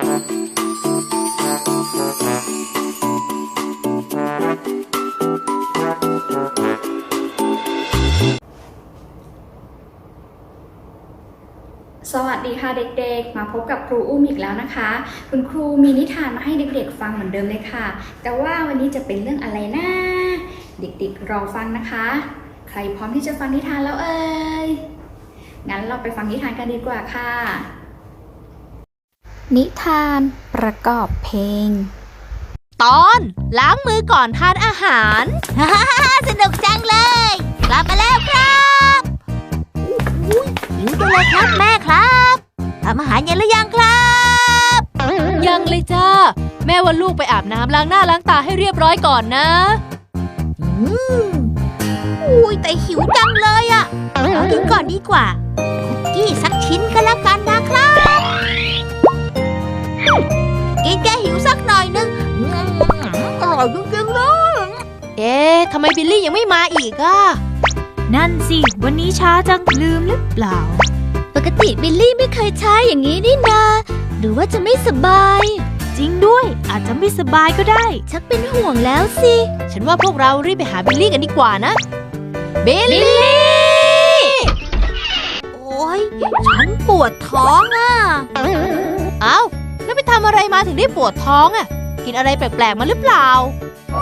สวัสดีค่ะเด็กๆ มาพบกับครูอุ้มอีกแล้วนะคะ คุณครูมีนิทานมาให้เด็กๆ ฟังเหมือนเดิมเลยค่ะ แต่ว่าวันนี้จะเป็นเรื่องอะไรนะเด็กๆรอฟังนะคะ ใครพร้อมที่จะฟังนิทานแล้วเอ่ยงั้นเราไปฟังนิทานกันดีกว่าค่ะ นิทานประกอบเพลง ตอนล้างมือก่อนทานอาหารสนุกจังเลย กลับมาแล้วครับหิวจังเลยครับแม่ครับทำอาหารเย็นหรือยังครับ ยังเลยจ้า แม่ว่าลูกไปอาบน้ำล้างหน้าล้างตาให้เรียบร้อยก่อนนะอุ้ยแต่หิวจังเลยอะ่ะเอากินก่อนดีกว่าคุกกี้สัก แก้หิวสักหน่อยนึงอร่อยจริงๆเลยเอ๊ะทำไมบิลลี่ยังไม่มาอีกอะ นั่นสิ วันนี้ช้าจังลืมหรือเปล่า ปกติบิลลี่ไม่เคยช้าอย่างนี้นี่นา หรือว่าจะไม่สบาย จริงด้วย อาจจะไม่สบายก็ได้ ชักเป็นห่วงแล้วสิ ฉันว่าพวกเรารีบไปหาบิลลี่กันดีกว่านะ บิลลี่ โอ๊ยฉันปวดท้องอะ เอ้าำอะไรมาถึงได้ปวดท้องอะ่ะ กินอะไรแปลกๆมาหรือเปล่า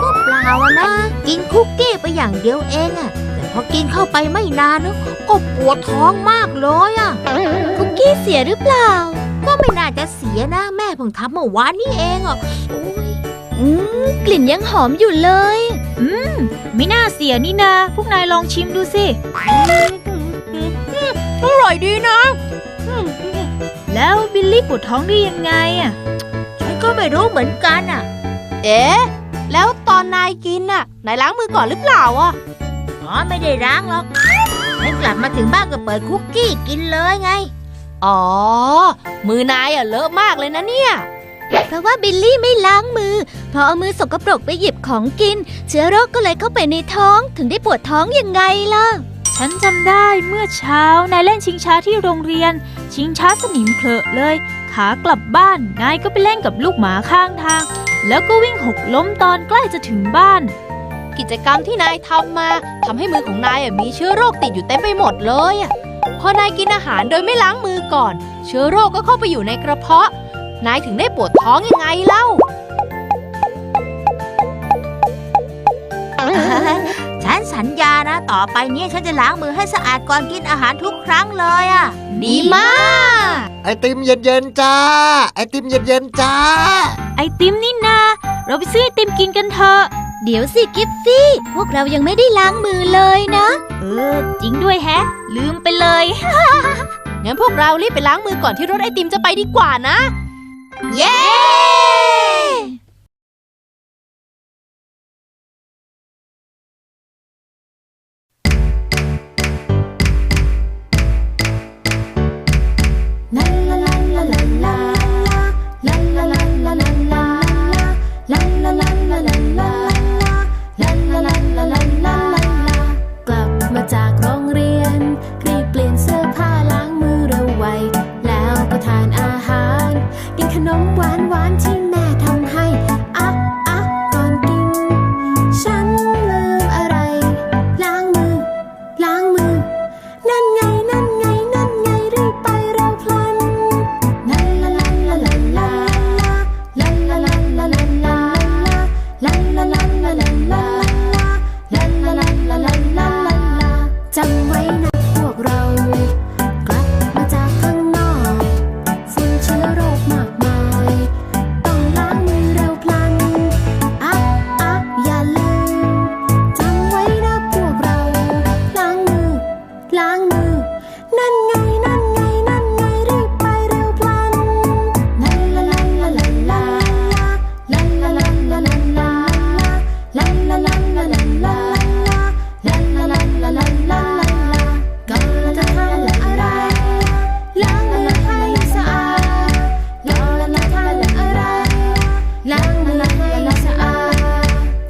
ก็เปล่านะ กินคุกกี้ไปอย่างเดียวเองอะแต่พอกินเข้าไปไม่นานก็ปวดท้องมากเลยอะคุกกี้เสียหรือเปล่า ก็ไม่น่าจะเสียนะแม่เพิ่งทำเมื่อวานนี้เองอะอืมกลิ่นยังหอมอยู่เลย อืม ไม่น่าเสียนี่นา พวกนายลองชิมดูสิ อร่อยดีนะ แล้วบิลลี่ปวดท้องได้ยังไงอะ ฉันก็ไม่รู้เหมือนกันอะ เอ๊ะ แล้วตอนนายกินอะ นายล้างมือก่อนหรือเปล่าอะ อ๋อไม่ได้ล้างหรอกฉันกลับมาถึงบ้านก็เปิดคุกกี้กินเลยไง อ๋อ มือนายอะเลอะมากเลยนะเนี่ย เพราะว่าบิลลี่ไม่ล้างมือ พอเอามือสกปรกไปหยิบของกิน เชื้อโรคก็เลยเข้าไปในท้องถึงได้ปวดท้องยังไงล่ะ ฉันจำได้เมื่อเช้านายเล่นชิงช้าที่โรงเรียน ชิงช้าสนิมเคลอะเลย ขากลับบ้านนายก็ไปเล่นกับลูกหมาข้างทาง แล้วก็วิ่งหกล้มตอนใกล้จะถึงบ้าน กิจกรรมที่นายทำมาทำให้มือของนายมีเชื้อโรคติดอยู่เต็มไปหมดเลยพอนายกินอาหารโดยไม่ล้างมือก่อน เชื้อโรคก็เข้าไปอยู่ในกระเพาะ นายถึงได้ปวดท้องยังไงเล่า สัญญานะ ต่อไปเนี้ฉันจะล้างมือให้สะอาดก่อนกินอาหารทุกครั้งเลยอะ่ะ ดีมาก ไอติมเย็นๆจ้า ไอติมเย็นๆจ้า ไอติมนี่นา เราไปซื้อไอติมกินกันเถอะ เดี๋ยวสิกิฟฟี่ พวกเรายังไม่ได้ล้างมือเลยนะ เออ จริงด้วยแฮะ ลืมไปเลย งั้นพวกเรารีบไปล้างมือก่อนที่รถไอติมจะไปดีกว่านะ เย้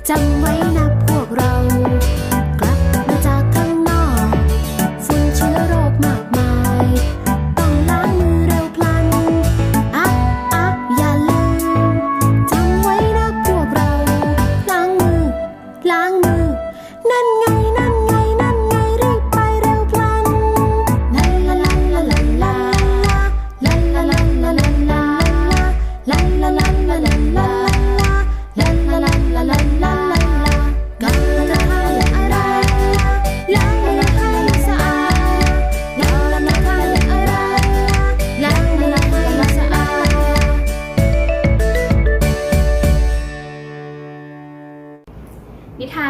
จำไว้นะ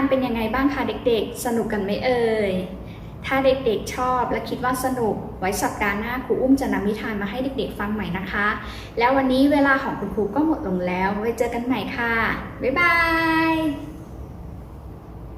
เป็นยังไงบ้างคะเด็กๆ สนุกกันไหมเอ่ย ถ้าเด็กๆชอบและคิดว่าสนุก ไว้สัปดาห์หน้าครูอุ้มจะนำนิทานมาให้เด็กๆฟังใหม่นะคะ แล้ววันนี้เวลาของคุณครูก็หมดลงแล้ว ไว้เจอกันใหม่ค่ะ บ๊ายบาย